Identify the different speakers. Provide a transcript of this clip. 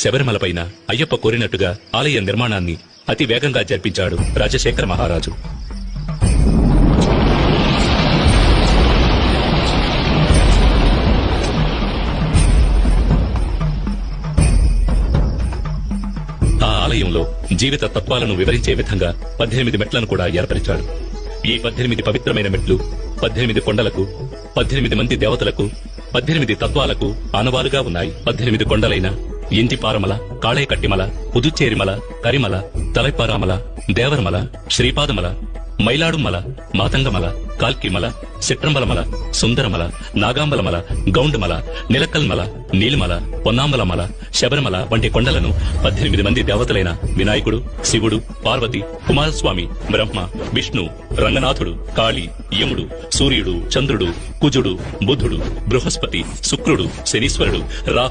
Speaker 1: శబరిమలపైన అయ్యప్ప కోరినట్టుగా ఆలయ నిర్మాణాన్ని అతి వేగంగా జరిపించాడు రాజశేఖర మహారాజు. ఆ ఆలయంలో జీవిత తత్వాలను వివరించే విధంగా పద్దెనిమిది మెట్లను కూడా ఏర్పరిచాడు. ఈ పద్దెనిమిది పవిత్రమైన మెట్లు పద్దెనిమిది కొండలకు పద్దెనిమిది మంది దేవతలకు పద్దెనిమిది తత్వాలకు ఆనవాలుగా ఉన్నాయి. పద్దెనిమిది కొండలైన ఇంటిపారమల కాళేకట్టిమల పుదుచ్చేరిమల కరిమల తలైపారామల దేవరమల శ్రీపాదమల మైలాడుమల మాతంగమల కాల్కిమల సిట్రంబలమల సుందరమల నాగాంబలమల గౌండమల నిలకల్మల నీలిమల పొన్నాంబలమల శబరిమల వంటి కొండలను పద్దెనిమిది మంది దేవతలైన వినాయకుడు శివుడు పార్వతి కుమారస్వామి బ్రహ్మ విష్ణు రంగనాథుడు కాళి యముడు సూర్యుడు చంద్రుడు కుజుడు బుధుడు బృహస్పతి శుక్రుడు శనీశ్వరుడు రాహు